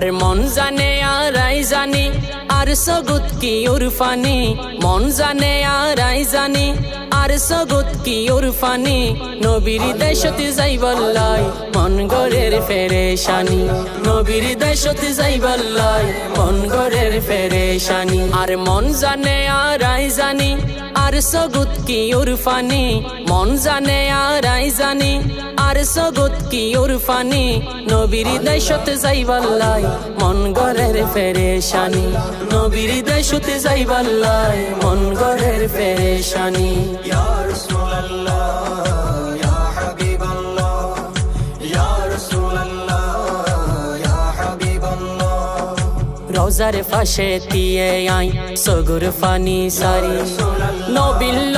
আর মন জানে আর জানি, আর সগত কি উরফানি মন জানে আর জানি, আর সগত কি উরফানি নবীর দেশতে যাই বললাই, মন গড়ের ফেরেশানি। নবীর দেশতে যাই বললাই, মন গড়ের গরের ফেরেশানি আর মন জানে আর জানি আর সগুত কি উরফানি মন জানে আর জানি আর সগুত কি উরফানি নবীর দেশতে যাই বল্লাই মন গরের ফেরেশানি নবীর দেশতে যাই বল্লাই মন গরের ফেরেশানি রোজার ফাঁসে দিয়ে আই সগুর ফানি সারি নবিল্লয়